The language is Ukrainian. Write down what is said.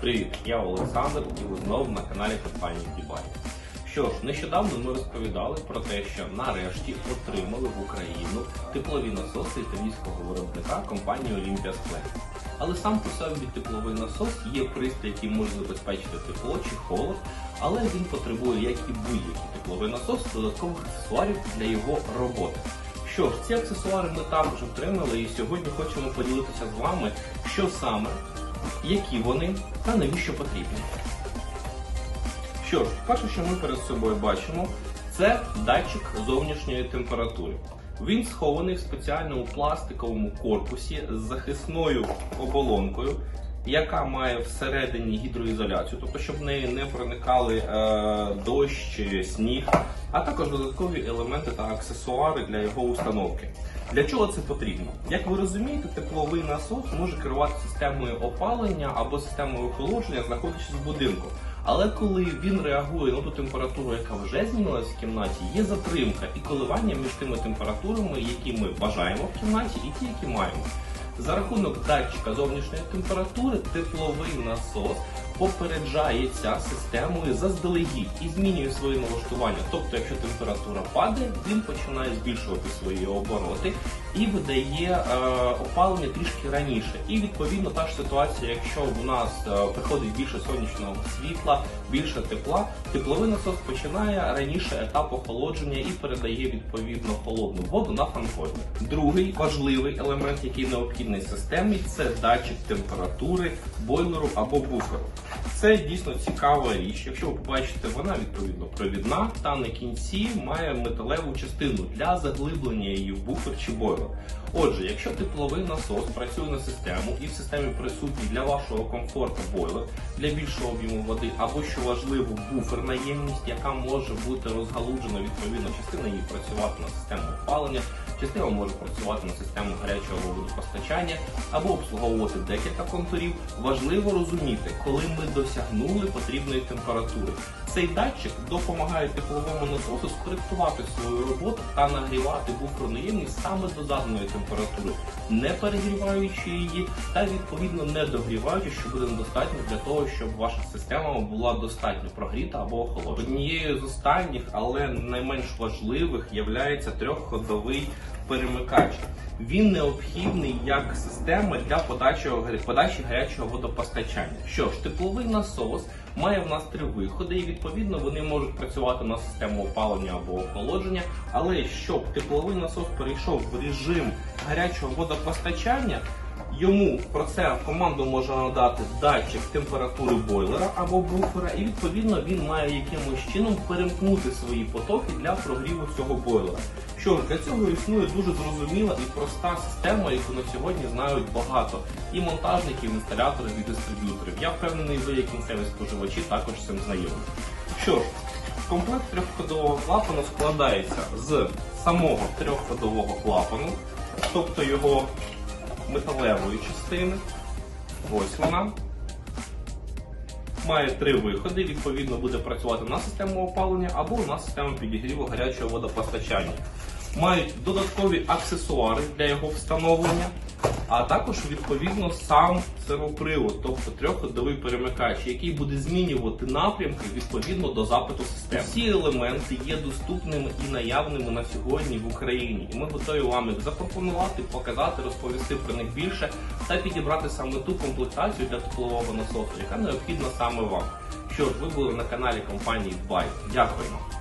Привіт, я Олександр і ви знову на каналі компанії Дібай. Що ж, нещодавно ми розповідали про те, що нарешті отримали в Україну теплові насоси італійського виробника компанії Olympia Splend. Але сам по собі тепловий насос є пристрій, який може забезпечити тепло чи холод, але він потребує, як і будь-який тепловий насос, додаткових аксесуарів для його роботи. Що ж, ці аксесуари ми також отримали і сьогодні хочемо поділитися з вами, що саме, які вони та навіщо потрібні. Що ж, перше, що ми перед собою бачимо, це датчик зовнішньої температури. Він схований в спеціальному пластиковому корпусі з захисною оболонкою, яка має всередині гідроізоляцію, тобто щоб в неї не проникали е, дощ, сніг, а також додаткові елементи та аксесуари для його установки. Для чого це потрібно? Як ви розумієте, тепловий насос може керувати системою опалення або системою охолодження, знаходячись в будинку. Але коли він реагує на ту температуру, яка вже змінилася в кімнаті, є затримка і коливання між тими температурами, які ми бажаємо в кімнаті, і ті, які маємо. За рахунок датчика зовнішньої температури тепловий насос попереджається системою заздалегідь і змінює свої налаштування. Тобто, якщо температура падає, він починає збільшувати свої обороти і видає е, опалення трішки раніше. І відповідно та ж ситуація, якщо в нас е, приходить більше сонячного світла, більше тепла, тепловий насос починає раніше етап охолодження і передає відповідно холодну воду на фанкоді. Другий важливий елемент, який необхідний системі, це датчик температури бойлеру або буферу. Це дійсно цікава річ. Якщо ви побачите, вона відповідно провідна та на кінці має металеву частину для заглиблення її в буфер чи бойлер. Отже, якщо тепловий насос працює на систему і в системі присутній для вашого комфорту бойлер для більшого об'єму води, або що важливо, буферна ємність, яка може бути розгалуджена відповідно, частина її працювати на систему опалення, частина може працювати на систему гарячого водопостачання або обслуговувати декілька контурів. Важливо розуміти, коли ми досягнули потрібної температури. Цей датчик допомагає тепловому насосу скоректувати свою роботу та нагрівати буферну ємність саме до заданої температури, не перегріваючи її та відповідно не догріваючи, що буде недостатньо для того, щоб ваша система була достатньо прогріта або охолоджена. Однією з останніх, але не менш важливих, є трьохходовий перемикач. Він необхідний як система для подачі, подачі гарячого водопостачання. Що ж, тепловий насос має в нас три виходи, і відповідно вони можуть працювати на систему опалення або охолодження. Але щоб тепловий насос перейшов в режим гарячого водопостачання. Йому про це команду може надати датчик температури бойлера або буфера, і відповідно він має якимось чином перемкнути свої потоки для прогріву цього бойлера. Що ж, для цього існує дуже зрозуміла і проста система, яку на сьогодні знають багато і монтажників, і інсталяторів, і дистриб'юторів. Я впевнений, ви, як кінцеві споживачі, також цим знайомі. Що ж, комплект трьохходового клапану складається з самого трьохходового клапану, тобто його металевої частини. Ось вона. Має три виходи, відповідно, буде працювати на систему опалення або на систему підігріву гарячого водопостачання. Мають додаткові аксесуари для його встановлення, а також відповідно сам сервопривод, тобто трьохходовий перемикач, який буде змінювати напрямки відповідно до запиту системи. Всі елементи є доступними і наявними на сьогодні в Україні, і ми готові вам їх запропонувати, показати, розповісти про них більше та підібрати саме ту комплектацію для теплового насосу, яка необхідна саме вам. Що ж, ви були на каналі компанії Dbay. Дякуємо.